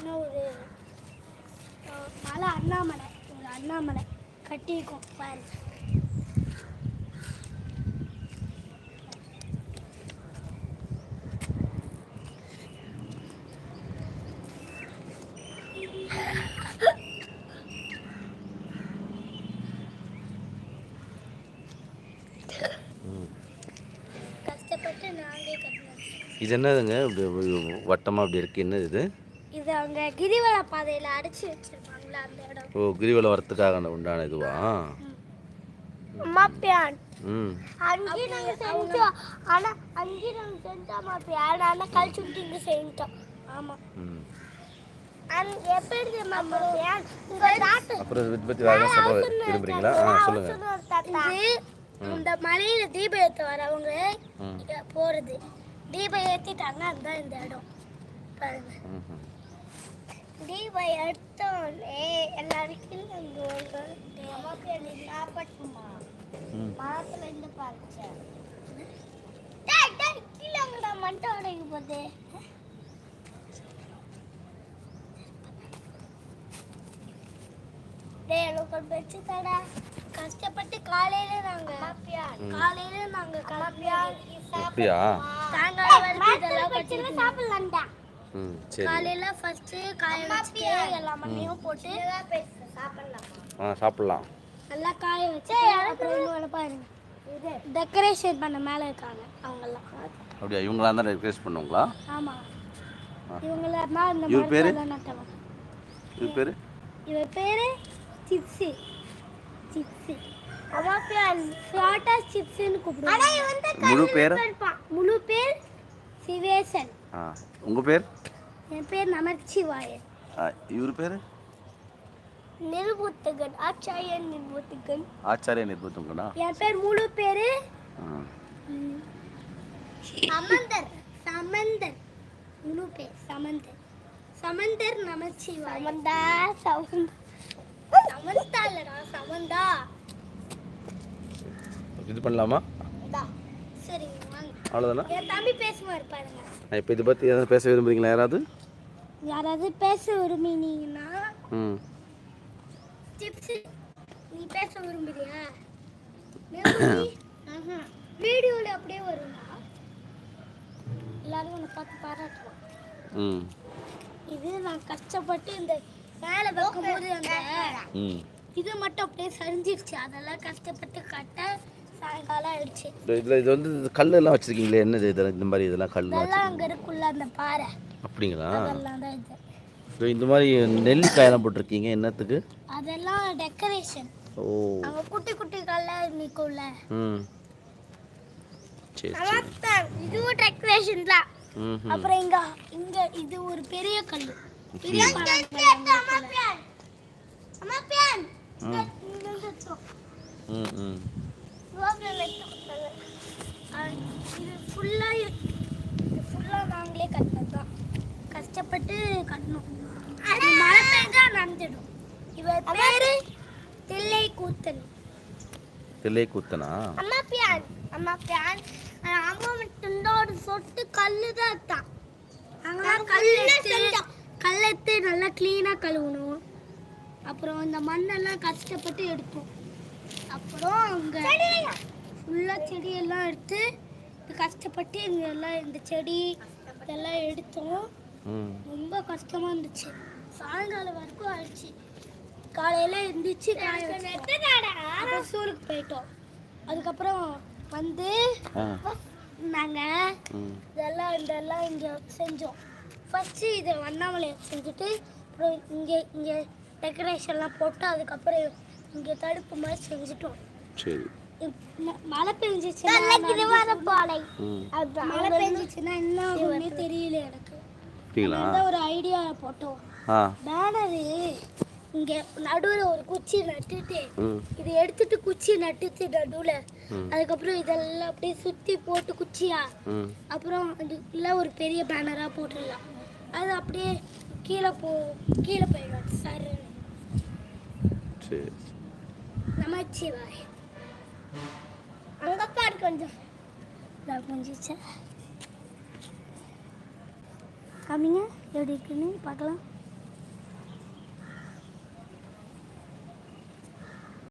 இன்னும் ஒரு மலை அண்ணாமலை ஒரு அண்ணாமலை. கட்டியிருக்கோம் பாரு. கஷ்டப்பட்டு நாங்களே இது என்னதுங்க? இப்படி வட்டமாக அப்படி இருக்குது என்னது இது? இது அவங்க கிரிவல பாதையில அடைச்சு வச்சிருப்பாங்களா அந்த இடம்? ஓ கிரிவலம் வரத்துக்காக உண்டான இதுவா? மாப்பியான். ம். அங்கே நாங்க செஞ்சோம். ஆனா அங்கே நாங்க செஞ்சோம் மாப்பியான். ஆனா கழிச்சு விட்டு இங்க செஞ்சோம் ஆமா. ம். அண்ட் எப்படி தெரியுமா மாப்பியான்? உங்க தாத்தா அப்புறம் இதை பற்றி வேறு சொல்ல விரும்புறீங்களா? ஆ சொல்லுங்கள் இது இந்த மலையில தீபம் ஏத்த வரவங்க போறது. தீபம் ஏத்திட்டாங்க அதுதான் இந்த இடம். பாருங்க. ம் ம். தீபம் எடுத்தோடனே எல்லாரும் கீழே வந்து நமக்கு சாப்பிட்டுமா மரத்துல இருந்து பறிச்சேன் டேய் டேய் கீழே அங்கடா மண்டை உடைக்க போகுது டேய் எனக்கு ஒரு பெச்சு தடா கஷ்டப்பட்டு காலையில நாங்க காலையில நாங்க கிளம்பியா அப்படியா? சாயங்காலம் வரைக்கும் இதெல்லாம் சாப்பிடலாம்டா. காலையில ஃபர்ஸ்ட் காய வச்சுட்டு எல்லா மண்ணையும் போட்டு சாப்பிடலாம்? ஆ சாப்பிட்லாம். நல்லா காய வச்சு அப்புறம் பாருங்க. டெக்கரேஷன் பண்ண மேல இருக்காங்க அவங்கெல்லாம். அப்படியா இவங்களாம் தான் ரெக்வெஸ்ட் பண்ணுவாங்களா? ஆமா. இவங்களாம் தான் இந்த இவர் பேரு? இது பேர்? இவ பேரு சிப்ஸி. சிப்ஸி. முழு பேர்? முழு பேர் சிவேசன். ஆ உங்கள் பேர்? என் பேர் நமச்சிவாயன் இவர் பேர்? நிருபுத்தகன் ஆச்சாரியன் நிருபுத்தகன். ஆச்சாரிய நிர்பத்துங்கண்ணா என் பேர் முழு பேரு. சமந்தர் சமந்தர். முழு பேர் சமந்தர். சமந்தர் நமச்சிவாய் சமந்தா சமந்தா சமந்தா. இல்லடா சமந்தா? இது பண்ணலாமா? சரி வாங்க. அவ்வளோதானா என் தம்பி பேசுவார் பாருங்க. நான் இப்போ இதை பற்றி எதாவது பேச விரும்புறீங்களா யாராவது? யாராவது பேச விரும்பினீங்கன்னா ம். டிப்ஸ் நீ பேச விரும்புறியா? வீடியோல அப்படியே வரும்டா. எல்லாரும் உன்னை பார்த்து பாராட்டுவோம் ம். இது நான் கஷ்டப்பட்டு இந்த மேலே வைக்கும்போது அந்த இது மட்டும் அப்படியே சரிஞ்சிருச்சு. அதெல்லாம் கஷ்டப்பட்டு கட்ட சாயங்காலம் ஆயிடுச்சு. இதில் இது வந்து கல்லெல்லாம் வச்சுருக்கீங்களே என்னது இதெல்லாம் இந்த மாதிரி இதெல்லாம் இதெல்லாம் அங்க இருக்குள்ள அந்த பாறை. அப்படிங்களா? அதெல்லாம் தான் இது. இதோ இந்த மாதிரி நெல்லிக்காயெல்லாம் போட்டிருக்கீங்க என்னத்துக்கு? அதெல்லாம் டெக்கரேஷன் ஓ. குட்டி குட்டி கல்ல நிக்கும்ல. ம். சரி சரி. இதுவும் டெக்கரேஷன் தான். அப்புறம் இங்க இங்க இது ஒரு பெரிய கல். பெரிய. ம். ம் இது ஃபுல்லா இது ஃபுல்லா நாங்களே கட்டினது தான் கஷ்டப்பட்டு கட்டணும். அது மழை பெஞ்சா நனைஞ்சிடும் இவ பேரு தில்லை கூத்தன். தில்லை குத்தனா? அம்மா பியான் அம்மா பியான் அம்மா மட்டும்தான் ஒரு சொட்டு கல்லு தான் எடுத்தான் அங்கெல்லாம் கல் எடுத்து கல் எடுத்து நல்லா க்ளீனாக கழுவணும். அப்புறம் இந்த மண்ணெல்லாம் கஷ்டப்பட்டு எடுப்போம். அப்புறம் அங்கே ஃபுல்லாக செடியெல்லாம் எடுத்து கஷ்டப்பட்டு இங்கே எல்லாம் இந்த செடி இதெல்லாம் எடுத்தோம். ரொம்ப கஷ்டமாக இருந்துச்சு. சாயங்காலம் வரைக்கும் ஆயிடுச்சு காலையில் எழுந்திரிச்சு ஸ்கூலுக்கு போயிட்டோம். அதுக்கப்புறம் வந்து நாங்கள் ம். இதெல்லாம் இதெல்லாம் இங்கே செஞ்சோம். ஃபஸ்ட்டு இதை வண்ணாமலையை செஞ்சுட்டு அப்புறம் இங்கே இங்கே டெக்கரேஷன்லாம் போட்டு அதுக்கப்புறம் இங்கே தடுப்பு மாதிரி செஞ்சுட்டோம். சரி. மழை பெஞ்சிச்சுன்னா மழை பெஞ்சிச்சுன்னா எனக்கு அப்படிங்களா? ஒரு ஐடியா போட்டோம். ஆ. பேனரு இங்கே நடுவில் ஒரு குச்சி நட்டுட்டு இது எடுத்துட்டு குச்சி நட்டுட்டு நடுவில். அதுக்கப்புறம் இதெல்லாம் அப்படியே சுற்றி போட்டு குச்சியா? அப்புறம் அதுக்குள்ள ஒரு பெரிய பேனராக போட்டுடலாம். அது அப்படியே கீழே போ கீழே போயிடும். சார். நமச்சிவாய். அங்கே பாரு கொஞ்சம். இதாக புரிஞ்சிச்சா காமிங்க எப்படி இருக்குன்னு பார்க்கலாம்.